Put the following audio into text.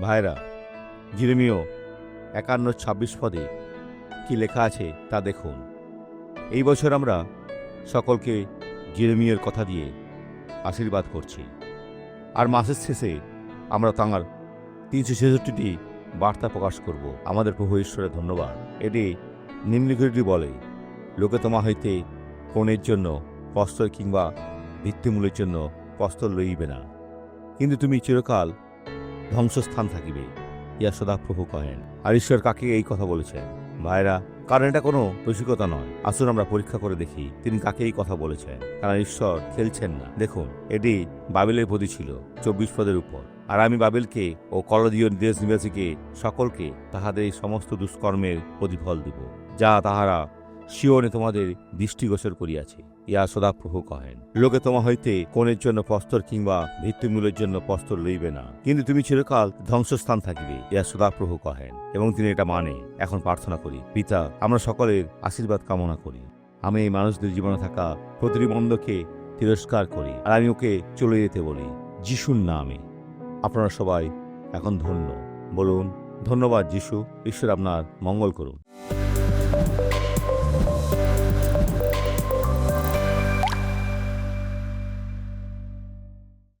ভাইরা জিরেমিও একান্ন ছাব্বিশ পদে কি লেখা আছে তা দেখুন। এই বছর আমরা সকলকে জিরেমিয়ের কথা দিয়ে আশীর্বাদ করছি। আর মাসের শেষে আমরা তাঁর তিনশো ছেষট্টিটি বার্তা প্রকাশ করব। আমাদের প্রভু ঈশ্বরের ধন্যবাদ। এটি নিম্নলিখিতটি বলে, লোকে তোমা হইতে কোণের জন্য প্রস্তর কিংবা ভিত্তিমূলের জন্য প্রস্তর লইবে না। কিন্তু তুমি চিরকাল ধ্বংসস্থান থাকিবে, ইয়া সদাপ্রভু কহেন। আর ঈশ্বর কাকে এই কথা বলেছেন ভাইরা, কারণ এটা কোনো রসিকতা নয়। আসুন আমরা পরীক্ষা করে দেখি তিনি কাকে এই কথা বলেছেন। কারণ ঈশ্বর খেলছেন না। দেখুন, এটি বাবিলের প্রতি ছিল, চব্বিশ পদের উপর। আর আমি বাবিলকে ও কলদীয় দেশ নিবাসীকে সকলকে তাহাদের এই সমস্ত দুষ্কর্মের প্রতিফল দিব, যা তাহারা শিওনে তোমাদের দৃষ্টিগোচর করিয়াছে ইয়া সদাপ্রভু কহেন। লোকে তোমা হইতে কোণের জন্য প্রস্তর কিংবা ভিত্তিমূলের জন্য প্রস্তর লইবে না, কিন্তু তুমি চিরকাল ধ্বংসস্থান থাকিবে ইয়া সদাপ্রভু কহেন, এবং তিনি এটা মানে। এখন প্রার্থনা করি, পিতা, আমরা সকলের আশীর্বাদ কামনা করি। আমি এই মানুষদের জীবনে থাকা প্রতিটি মন্দকে তিরস্কার করি, আর আমি ওকে চলে যেতে বলি, যিশুর নামে। আপনারা সবাই এখন ধন্য। বলুন, ধন্যবাদ, যিশু, ঈশ্বর আপনার মঙ্গল করুন।